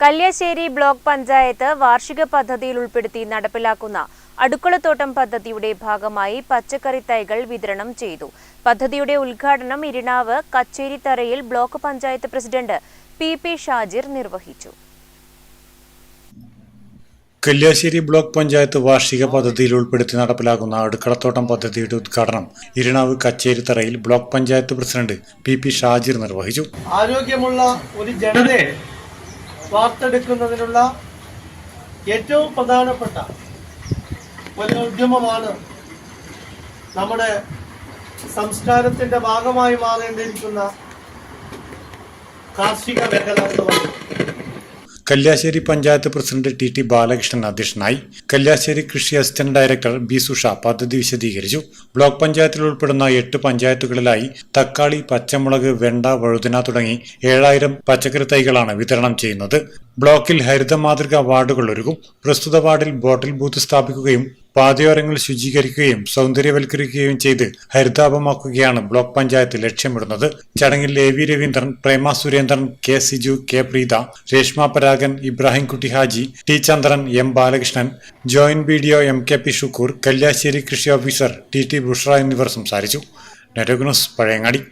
Kalliasseri block panchayat വാർഷിക പദ്ധതിയിൽ ഉൾപ്പെടുത്തി നടപ്പിലാക്കുന്ന അടുക്കളത്തോട്ടം പദ്ധതിയുടെ ഭാഗമായി പച്ചക്കറി തൈകൾ വിതരണം ചെയ്തു. പദ്ധതിയുടെ ഉദ്ഘാടനം Irinavu കച്ചേരിത്തറയിൽ block panchayat president P P Shajir നിർവഹിച്ചു. കല്യാശ്ശേരി ബ്ലോക്ക് പഞ്ചായത്ത് വാർഷിക പദ്ധതിയിൽ ഉൾപ്പെടുത്തി നടപ്പിലാക്കുന്ന അടുക്കളത്തോട്ടം പദ്ധതിയുടെ ഉദ്ഘാടനം Irinavu കച്ചേരിത്തറയിൽ block panchayat president P P Shajir നിർവഹിച്ചു. ആരോഗ്യമുള്ള ഒരു ജനതയെ വാർത്തെടുക്കുന്നതിനുള്ള ഏറ്റവും പ്രധാനപ്പെട്ട ഒരു ഉദ്യമമാണ് നമ്മുടെ സംസ്കാരത്തിന്റെ ഭാഗമായി മാറേണ്ടിയിരിക്കുന്ന കാർഷിക മേഖല എന്ന് പറയുന്നത്. Kalliasseri panchayat president T T Balakrishnan അധ്യക്ഷനായി കല്യാശ്ശേരി കൃഷി അസിസ്റ്റന്റ് ഡയറക്ടർ ബി സുഷ പദ്ധതി വിശദീകരിച്ചു. ബ്ലോക്ക് പഞ്ചായത്തിൽ ഉൾപ്പെടുന്ന എട്ട് പഞ്ചായത്തുകളിലായി തക്കാളി പച്ചമുളക് വെണ്ട വഴുതന തുടങ്ങി ഏഴായിരം പച്ചക്കറി തൈകളാണ് വിതരണം ചെയ്യുന്നത്. ബ്ലോക്കിൽ ഹരിത മാതൃക വാർഡുകൾ ഒരുക്കും. പ്രസ്തുത വാർഡിൽ ബോട്ടിൽ ബൂത്ത് സ്ഥാപിക്കുകയും പാതയോരങ്ങൾ ശുചീകരിക്കുകയും സൗന്ദര്യവൽക്കരിക്കുകയും ചെയ്ത് ഹരിതാപമാക്കുകയാണ് ബ്ലോക്ക് പഞ്ചായത്ത് ലക്ഷ്യമിടുന്നത്. ചടങ്ങിൽ A V Raveendran Prema Surendran K Siju K Preetha Reshma Paragan Ibrahimkutty Haji T Chandran M Balakrishnan joint B D O M K P Shukkur Kalliasseri കൃഷി ഓഫീസർ ടി ടി ബുഷ്ര എന്നിവർ സംസാരിച്ചു. നെരോഗ്നോസ് പഴയങ്ങാടി.